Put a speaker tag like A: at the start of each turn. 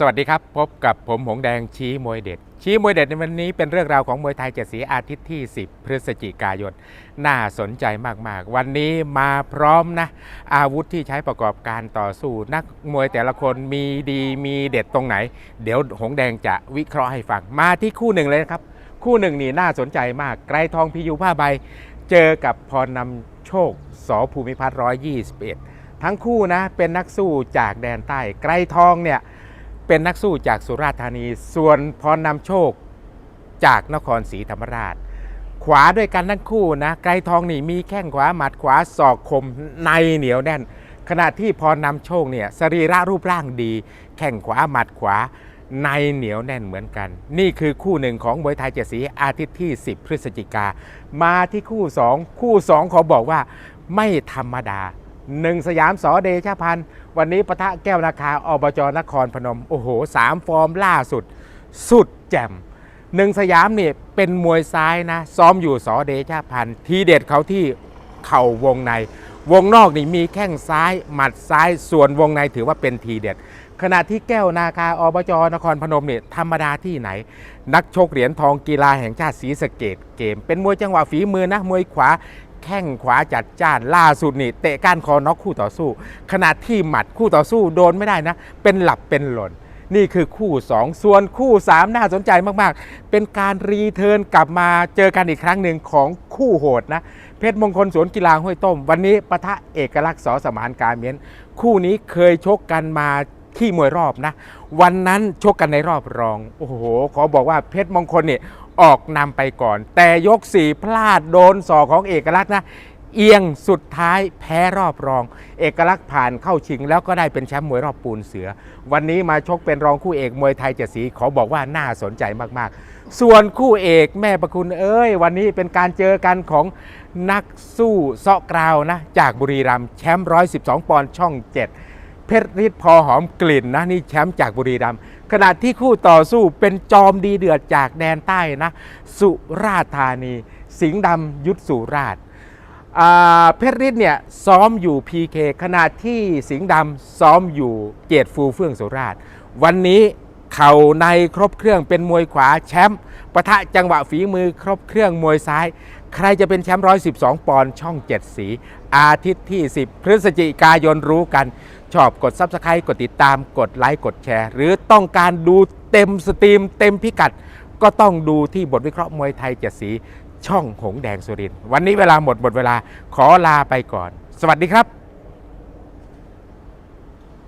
A: สวัสดีครับ พบกับผมหงแดงชี้มวยเด็ด ชี้มวยเด็ดในวันนี้เป็นเรื่องราวของมวยไทยเจ็ดสีอาทิตย์ที่ 10 พฤศจิกายน น่าสนใจมากๆ วันนี้มาพร้อมนะ อาวุธที่ใช้ประกอบการต่อสู้ นักมวยแต่ละคนมีดีมีเด็ดตรงไหน เดี๋ยวหงแดงจะวิเคราะห์ให้ฟัง มาที่คู่หนึ่งเลยนะครับ คู่หนึ่งนี่น่าสนใจมาก ไกรทองพิยูผ้าใบ เจอกับพรนำโชคสอภูมิพัฒน์121ทั้งคู่นะเป็นนักสู้จากแดนใต้ ไกรทองเนี่ย เป็นนักสู้จากสุราษฎร์ธานี ส่วนพรนำโชคจากนครศรีธรรมราช ขวาด้วยกันทั้งคู่นะ ไกรทองนี่มีแข้งขวาหมัดขวาศอกคมในเหนียวแน่น ขณะที่พรนำโชคเนี่ยสรีระรูปร่างดี แข้งขวาหมัดขวาในเหนียวแน่นเหมือนกัน นี่คือคู่หนึ่งของมวยไทยเจสีอาทิตย์ที่ 10 พฤศจิกา มาที่คู่ 2 คู่ 2 ขอบอกว่าไม่ธรรมดา หนึ่งสยามสอเดชพันธ์วันนี้ปะทะแก้วนาคาอบจนครพนม โอ้โหสามฟอร์มล่าสุด สุดแจ่มหนึ่งสยามเนี่ยเป็นมวยซ้ายนะ ซ้อมอยู่สอเดชพันธ์ทีเด็ดเขาที่เข่าวงใน วงนอกนี่มีแข้งซ้าย หมัดซ้ายส่วนวงในถือว่าเป็นทีเด็ด ขณะที่แก้วนาคาอบจนครพนมเนี่ยธรรมดาที่ไหน นักชกเหรียญทองกีฬาแห่งชาติศรีสะเกดเกม เป็นมวยจังหวะฝีมือนะมวยขวา แข้งขวาจัดจ้านล่าสุดนี่เตะก้านคอน็อกคู่ต่อสู้ ขณะที่หมัดคู่ต่อสู้โดนไม่ได้นะ เป็นหลับเป็นหล่น นี่คือคู่ 2 ส่วนคู่ 3 น่าสนใจมากๆ เป็นการรีเทิร์นกลับมาเจอกันอีกครั้งหนึ่งของคู่โหดนะ เพชรมงคลสวนกีฬาห้วยต้ม วันนี้ปะทะเอกลักษณ์สอสมานกาเมียน คู่นี้เคยชกกันมาที่มวยรอบนะ วันนั้นชกกันในรอบรอง โอ้โห ขอบอกว่าเพชรมงคลเนี่ย ออกนำไปก่อน แต่ยกสี่พลาดโดนศอกของเอกลักษณ์นะเอียงสุดท้ายแพ้รอบรอง เอกลักษณ์ผ่านเข้าชิง แล้วก็ได้เป็นแชมป์มวยรอบปูนเสือ วันนี้มาชกเป็นรองคู่เอกมวยไทยเจ็ดสีขอบอกว่าน่าสนใจมากๆ ส่วนคู่เอกแม่ประคุณเอ้ย วันนี้เป็นการเจอกันของนักสู้เซาะกราวนะ จากบุรีรัมย์แชมป์112 ปอนด์ช่อง 7 เพชรฤทธิ์พอหอมกลิ่นนะนี่แชมป์จากบุรีรัมย์ขณะที่คู่ต่อสู้เป็นจอมดีเดือดจากแดนใต้นะ สุราษฎร์ธานี สิงห์ดำยุทธสุราษฎร์เพชรฤทธิ์เนี่ยซ้อมอยู่ PK ขณะที่สิงห์ดำซ้อมอยู่เกตฟูเฟื่องสุราษฎร์วันนี้ เข่าในครบเครื่องเป็นมวยขวาแชมป์ปะทะจังหวะฝีมือครบเครื่องมวยซ้าย ใครจะเป็นแชมป์112 ปอนด์ช่อง 7 สี อาทิตย์ที่ 10 พฤศจิกายนรู้กัน ชอบกด Subscribe กดติดตามกดไลค์กดแชร์ หรือต้องการดูเต็มสตรีมเต็มพิกัด ก็ต้องดูที่บทวิเคราะห์มวยไทยเจ็ดสี ช่องหงแดงสุรินทร์วันนี้เวลาหมดหมดเวลาขอลาไปก่อน สวัสดีครับ